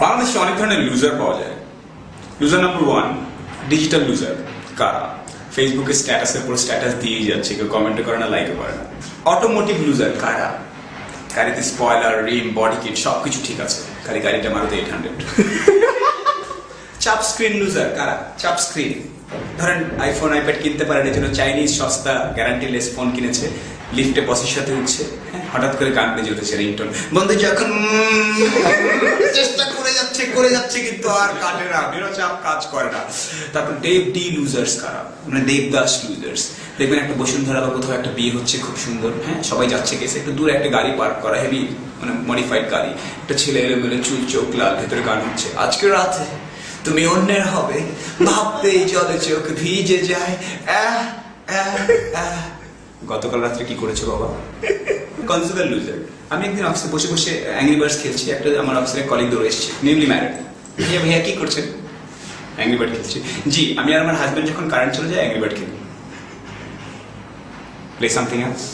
বাংলাদেশে অনেক ধরনের লুজার পাওয়া যায়। Loser number one digital loser কারা? ফেসবুকে স্ট্যাটাসের পর স্ট্যাটাস দিয়েই যাচ্ছে কেউ কমেন্টও করে না লাইকও করে না। অটোমোটিভ লুজার কারা? গাড়িতে স্পয়লার রিম বডি কিট সব কিছু ঠিক আছে। খালি গাড়িটা মারুতি এইট হান্ড্রেড চাপ স্ক্রিন লুজার কারা? চাপ স্ক্রিন ধরেন আইফোন আইপ্যাড কিনতে পারেন এই জন্য চাইনিজ সস্তা গ্যারান্টি লেস ফোন কিনেছে লিফটে বসের সাথে উঠছে। হ্যাঁ, হঠাৎ করে গান বেজে উঠেছে রিংটোন বন্ধু যখন চেষ্টা যাচ্ছে করে যাচ্ছে কিন্তু আর কাটে না। নিরচাপ কাজ করে না। তারপর দেব ডি লুজার্স কারা? মানে দেবদাস লুজার্স দেখবেন একটা বসুন্ধরা বা কোথাও একটা বিয়ে হচ্ছে, খুব সুন্দর। হ্যাঁ সবাই যাচ্ছে গেছে। একটু দূরে একটা গাড়ি পার্ক করা হেভি মানে মডিফাইড গাড়ি। একটা ছেলে এলো মেলে চুল, চোখ লাল, ভেতরে গান হচ্ছে। আজকে রাতে তুমি অন্যের হবে। ভাবতেই জলে চোখ ভিজে যায়। গতকাল রাত্রে কি করেছ বাবা? কনসিউমার লুজার আমি একদিন অফিসে বসে বসে অ্যাংরি বার্ডস খেলছি। একটা আমার অফিসের কলিগ দৌড়ে এসেছে নিউলি ম্যারিড ভাইয়া ভাইয়া, কি করছেন? অ্যাংরি বার্ড খেলছি। জি, আমি আর আমার হাজব্যান্ড যখন কারেন্ট চলে যায় অ্যাংরি বার্ড খেলি। Play something else